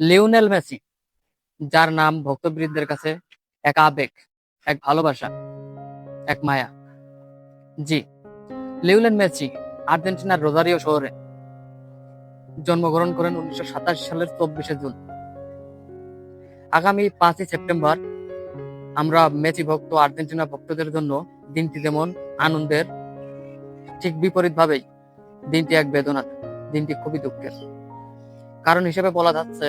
Lionel Messi, যার নাম ভক্তবৃন্দের কাছে এক আবেগ, এক ভালোবাসা, এক মায়া। জি, লিওনেল মেসি আর্জেন্টিনার রোজারিও শহরে জন্মগ্রহণ করেন উনিশশো সাতাশ সালের চব্বিশে জুন। আগামী পাঁচই সেপ্টেম্বর আমরা মেসি ভক্ত, আর্জেন্টিনা ভক্তদের জন্য দিনটি যেমন আনন্দের, ঠিক বিপরীত ভাবেই দিনটি এক বেদনার, দিনটি খুবই দুঃখের। কারণ হিসেবে বলা যাচ্ছে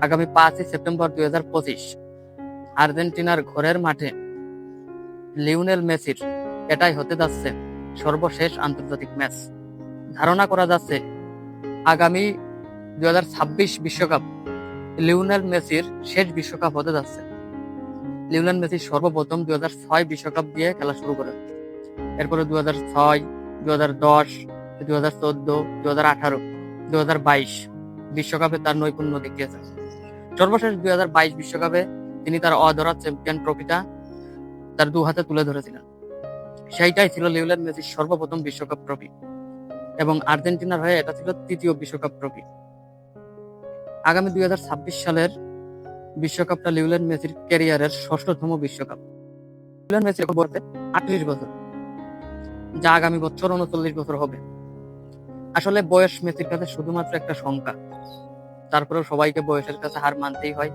আগামী পাঁচই সেপ্টেম্বর দুই হাজার পঁচিশ আর্জেন্টিনার ঘরের মাঠে লিওনেল মেসির এটাই হতে যাচ্ছে সর্বশেষ আন্তর্জাতিক ম্যাচ। ধারণা করা যাচ্ছে আগামী দুই বিশ্বকাপ লিওনেল মেসির শেষ বিশ্বকাপ হতে যাচ্ছে। লিওনেল মেসি সর্বপ্রথম দুই হাজার ছয় বিশ্বকাপ দিয়ে খেলা শুরু করেন। এরপরে দুই হাজার ছয়, দুই হাজার দশ, দুই হাজার চোদ্দ, দুই হাজার আঠারো, দুই হাজার বাইশ বিশ্বকাপে তার নৈপুণ্য দেখিয়েছেন সর্বশেষ দুই হাজার বাইশ বিশ্বকাপে তিনি তার অধরা চ্যাম্পিয়ন ট্রফিটা তার দু হাতে তুলে ধরেছিলেন। সেইটাই ছিল লিওনেল মেসির সর্বপ্রথম বিশ্বকাপ ট্রফি এবং আর্জেন্টিনার হয়ে এটা ছিল তৃতীয় বিশ্বকাপ ট্রফি। আগামী দুই হাজার ছাব্বিশ সালের বিশ্বকাপটা লিওনেল মেসির ক্যারিয়ারের ষষ্ঠতম বিশ্বকাপ। লিওনেল মেসি এখন বলতে আটত্রিশ বছর, যা আগামী বছর উনচল্লিশ বছর হবে। আসলে বয়স মেসির কাছে শুধুমাত্র একটা সংখ্যা। তারপরেও সবাইকে বয়সের কাছে হার মানতেই হয়।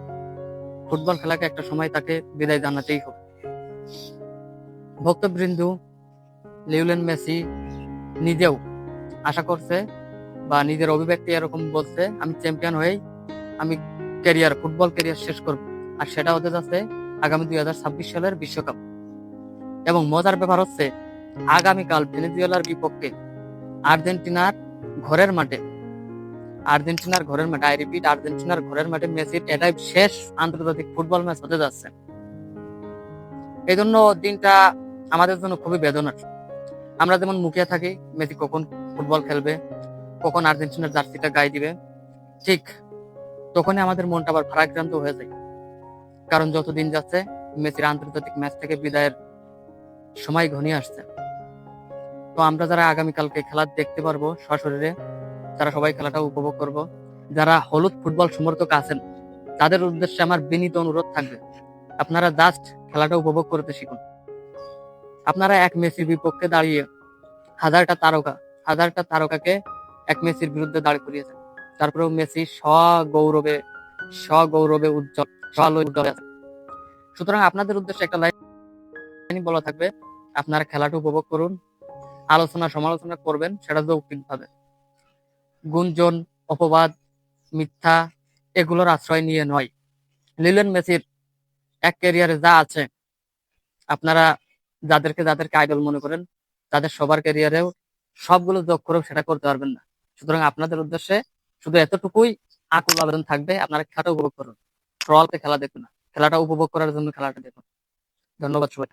ফুটবল খেলাকে একটা সময় তাকে বিদায় জানাতেই হবে। ভক্তবৃন্দু, লিওনেল মেসি নিজেও আশা করছে বা নিজের অভিব্যক্তি এরকম বলছে, আমি চ্যাম্পিয়ন হয়েই আমি ক্যারিয়ার, ফুটবল ক্যারিয়ার শেষ করব। আর সেটা হতে যাচ্ছে আগামী দুই হাজার ছাব্বিশ সালের বিশ্বকাপ। এবং মজার ব্যাপার হচ্ছে, আগামীকাল ভেনেজুয়েলার বিপক্ষে আর্জেন্টিনার ঘরের মাঠে। আর্জেন্টিনার ঘরের মাঠে, আই রিপিট, আর্জেন্টিনার ঘরের মাঠে মেসির এটাই শেষ আন্তর্জাতিক ফুটবল ম্যাচ হতে যাচ্ছে। এই জন্য দিনটা আমাদের জন্য খুবই বেদনার। আমরা যেমন মুখিয়ে থাকি, মেসি কখন ফুটবল খেলবে, কখন আর্জেন্টিনার জার্সিটা গায়ে দিবে, ঠিক তখনই আমাদের মনটা আবার ভারাক্রান্ত হয়ে যায়। কারণ যতদিন যাচ্ছে, মেসির আন্তর্জাতিক ম্যাচ থেকে বিদায়ের সময় ঘনিয়ে আসছে। তো আমরা যারা আগামীকালকে খেলা দেখতে পারব সশরীরে, তারা সবাই খেলাটা উপভোগ করব। যারা হলুদ ফুটবল সমর্থক আছেন, তাদের উদ্দেশ্যে আমার বিনীত অনুরোধ থাকবে, আপনারা জাস্ট খেলাটা উপভোগ করতে শিখুন। আপনারা এক মেসির বিপক্ষে দাঁড়িয়ে হাজারটা তারকা, হাজারটা তারকাকে এক মেসির বিরুদ্ধে দাঁড় করিয়েছেন। তারপরেও মেসি স্বগৌরবে স্বগৌরবে উজ্জ্বল স্বআলোয় উজ্জ্বল সুতরাং আপনাদের উদ্দেশ্যে একটা লাইন বলা থাকবে, আপনারা খেলাটা উপভোগ করুন। আলোচনা সমালোচনা করবেন, সেটা যৌক্তিক ভাবে। গুঞ্জন, অপবাদ, মিথ্যা এগুলোর আশ্রয় নিয়ে নয়। লিলেন মেসির এক ক্যারিয়ারে যা আছে, আপনারা যাদেরকে যাদেরকে আইডল মনে করেন, তাদের সবার ক্যারিয়ারেও সবগুলো যোগ করেও সেটা করতে পারবেন না। সুতরাং আপনাদের উদ্দেশ্যে শুধু এতটুকুই আকুল আবেদন থাকবে, আপনারা খেলাটা উপভোগ করুন। ট্রলকে খেলা দেখুন না, খেলাটা উপভোগ করার জন্য খেলাটা দেখুন। ধন্যবাদ সবাই